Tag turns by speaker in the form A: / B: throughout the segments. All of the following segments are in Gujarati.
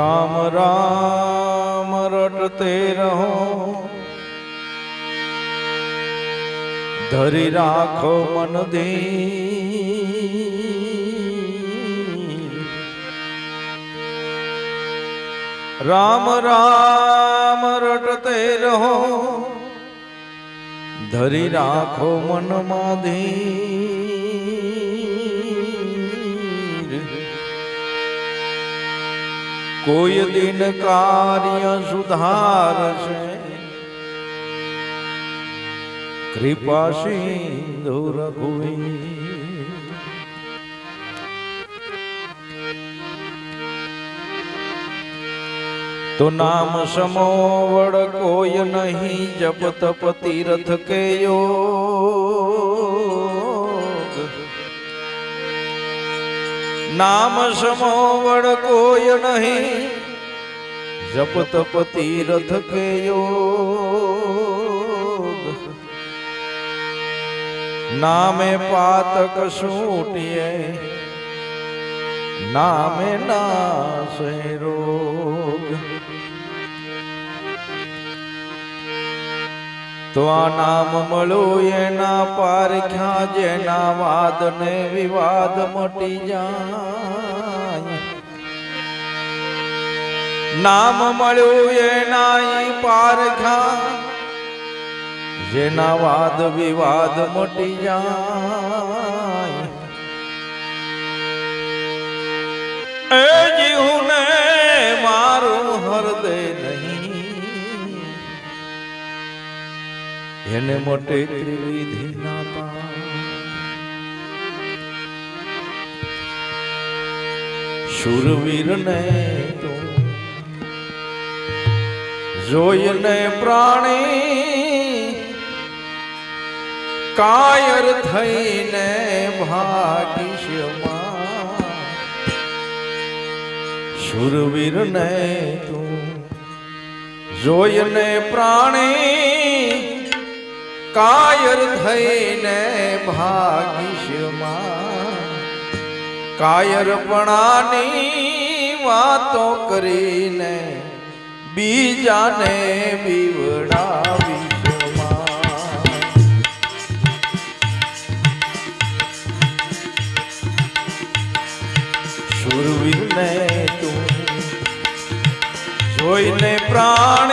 A: રામ રામ, રટતે રહો. ધરી રાખો મન દી. રામ રામ, રટતે રહો. ધરી રાખો મન માધીર કોઈ દિન કાર્ય સુધારશે કૃપા સિંધુ રઘુવી તો નામ સમોવડ કોઈ નહીં જપ તપ તીર્થ કે નામ સમોવડ કોઈ નહીં. જપ તપ તીર્થ કે યોગ નામે પાતક સૂટીએ, નામે નાશે રોગ. તો આ નામ મળું એના પારખ્યા જેના વાદ ને વિવાદ મટી જાય. નામ મળ્યું એના પારખ્યા જેના વાદ વિવાદ મટી જાય. એ જીવને મારું હૃદય એને મોટે ત્રિવિધિ ના પા શુરવીર ને તો જોઈને પ્રાણી કાયર થઈને ભાગીશમાં. શુરવીર ને તું જોઈને પ્રાણી કાયર થઈને ભાગીશમાં કાયરપણાની વાતો કરીને બીજાને બીવડાવી સુરવીને તું જોઈને પ્રાણી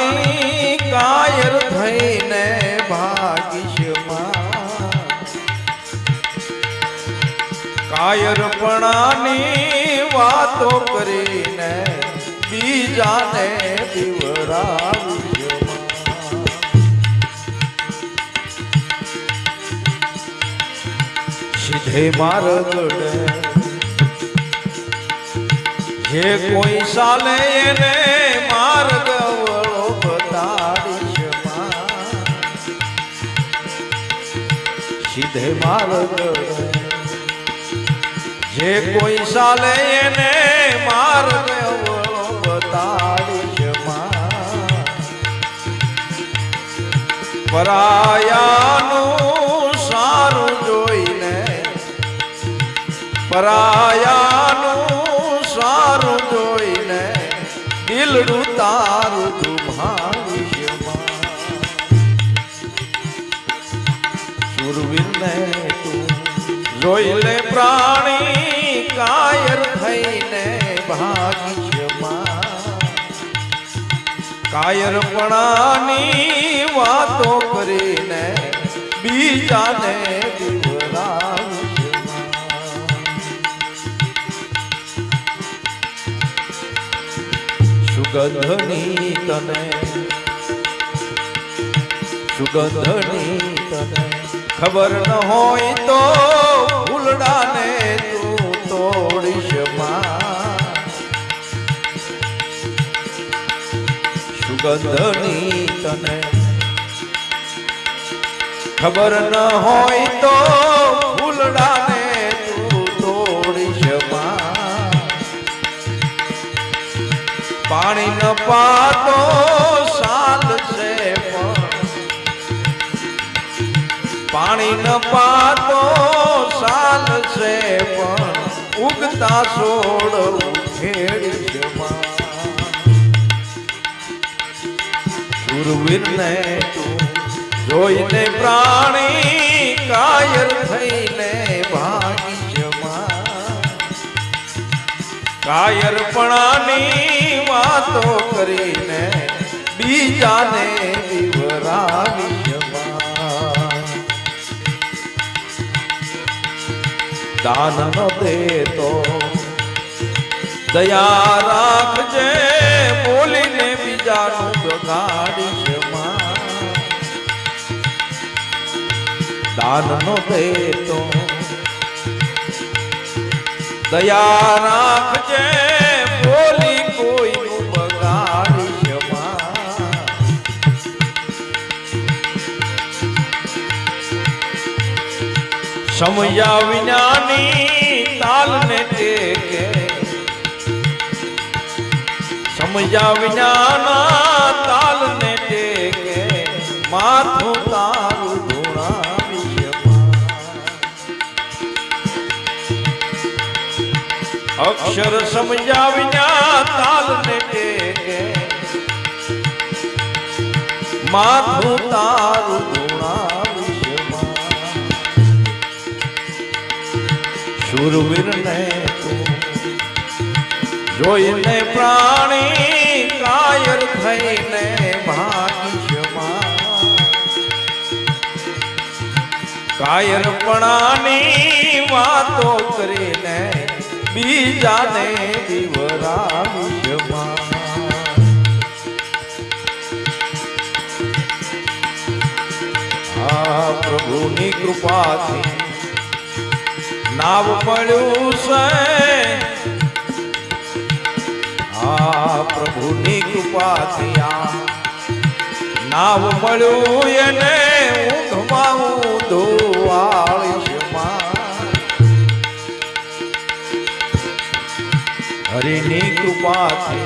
A: કાયરપણાની વાતો કરીને બીજાને બીવરાવીશમાં સીધે મારગડ જે કોઈ સાલે એને માર્ગ વળો બતાડીશમાં. સીધે માર્ગ જે કોઈ સાલે એને માર વળો બતાડીશમાં. પરાયાનું સારું જોઈને, પરાયાનું સારું જોઈને દિલડું તારું દુભાવિષ્યમાં સુરવીરને તું જોઈ લે પ્રાણી કાયર થઈને ભાગ્યમાં કાયરપણાની વાતો કરીને બીજાને. સુગંધની તને સુગંધની તને, ખબર ન હોય તો ફૂલડાને તું સુગંધની તને ખબર ન હોય તો ફૂલડાને તું તોડીશ પાણી ન પાતો સાલ છે પાણી ન પાતો સાલ છે પણ. ઉગતા સોળ ગુરુવીરને જોઈને પ્રાણી કાયર થઈને કાયરપણાની વાતો કરીને બીજાને દિવરાવી દાન ન દેતો. દયા રાખજે બોલીને બીજાનું બગાડીશ દાન નો દેતો. દયા રાખજે સમયા વિનાની તાલને ટેકે સમયા વિનાના તાલને ટેકે માથું તારું ધૂણાવીયમાં. અક્ષર સમયા વિના તાલને ટેકે માથું તારું શૂરવીરને જોઈને પ્રાણી કાયર થઈને ભાગ્યમાં કાયરપણાની વાતો કરીને બીજાને દિવરાવ્યમાં. પ્રભુની કૃપાથી નાવ પડ્યું છે. આ પ્રભુની કૃપાથી આ નાવ મળ્યું એને ઊંઘમાં ઊંધું આળીશમાં હરિની કૃપાથી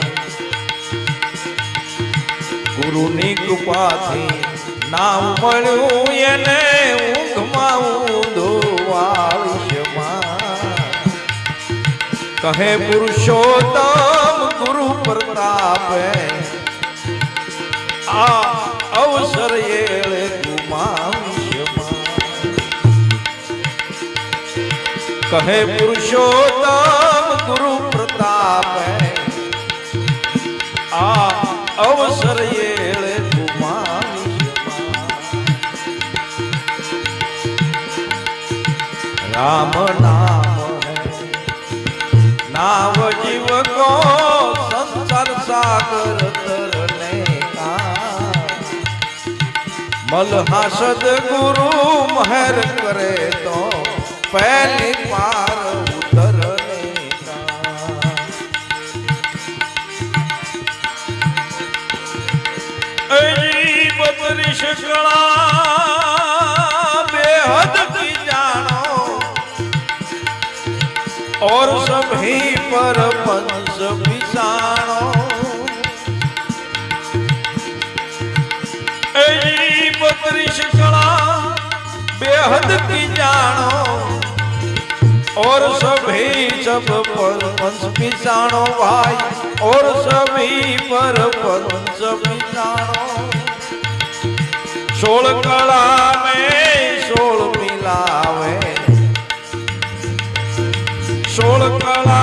A: ગુરુની કૃપાથી નામ મળ્યું એને ઊંઘમાં કહે પુરુષોત્તમ ગુરુ પ્રતાપે આ અવસર એળે ગુમાવ્યમાં કહે પુરુષોત્તમ ગુરુ પ્રતાપે આ અવસર એળે ગુમાવ્યમાં રામ નામ મલહાસદ ગુરુ મહેર કરે તો પહેલી પાર ઉતરને કા અજી બત્રીસ કળા બેહદ કી જાણો और सभी पर पंच पिसाणो आनंद की जानो और सभी सब पर पंच पिसाणो भाई और सभी पर पंच पिसाणो सोल कला में सोल मिलावे सोल कला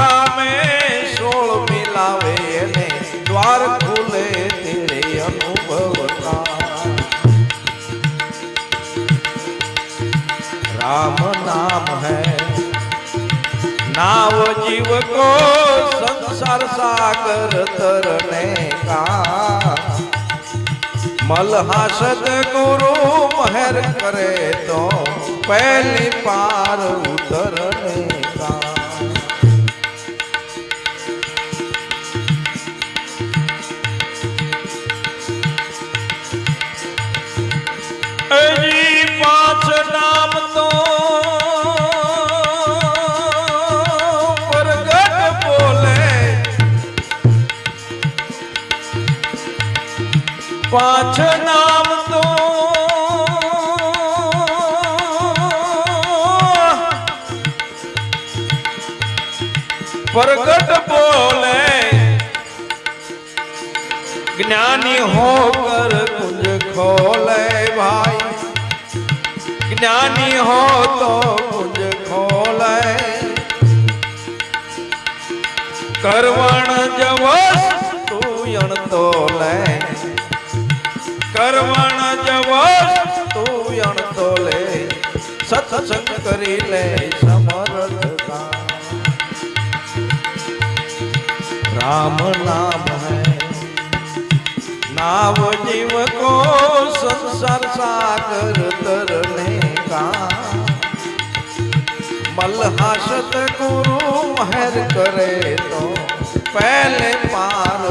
A: નાવ જીવ કો સંસાર સાગર તરને કા. મલહાસદ ગુરુ મહેર કરે તો પહેલી પાર ઉતરને પાંચ નામ તો પ્રગટ બોલે, જ્ઞાની હોકર કુંજ ખોલે ભાઈ. જ્ઞાની હો તો કુંજ ખોલે. કરવણ જવસ તું અણતો લે કરવણ જવસ તું અણતો લે સત્સંગ કરી લે સમરથતા राम नाम है नाव जीव को संसार सागर तरने का मलहासत गुरु महर करे तो पहले पार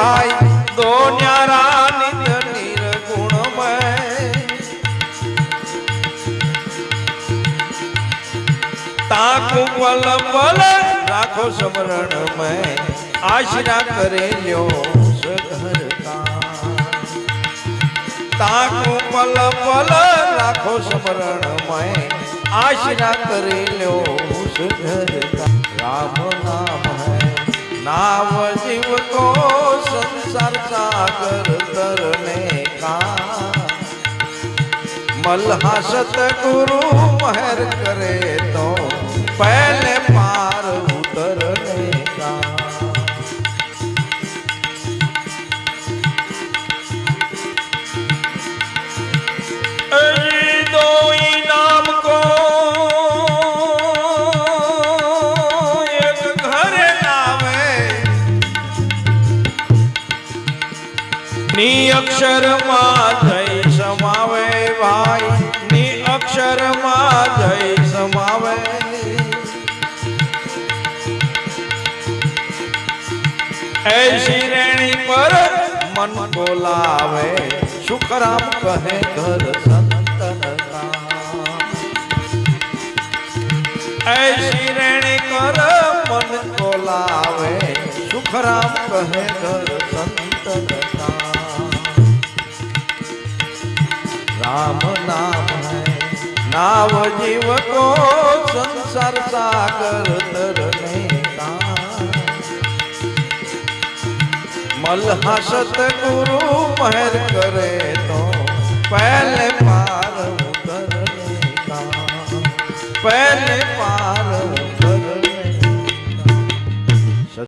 A: ભાઈ દોન્યારા નિંદ નિર્ગુણમય તાકુ વલ વલ રાખો સમરણમય. આશરા કરે લ્યો તાકુ પલ પલ રાખો સમરણમય. આશરા કરે લ્યો સુધરતા રામ નામ નાવ જીવ કો સંસાર સાગર તરને કા મલહાસત ગુરુ મહેર કરે તો પહેલે પાર અક્ષરમાં જય સમાવે ભાઈ ની અક્ષરમાં જય સમાવે એસી રેણી પર મન બોલાવે સુખરામ કહે ઘર સંતન એસી રેણી કર મન બોલાવે સુખરામ કહે ઘર સંતન राम नाम है नाव जीव को संसार सागर तरने का मलहसत गुरु महर करे तो पहले पार उतरने का पहले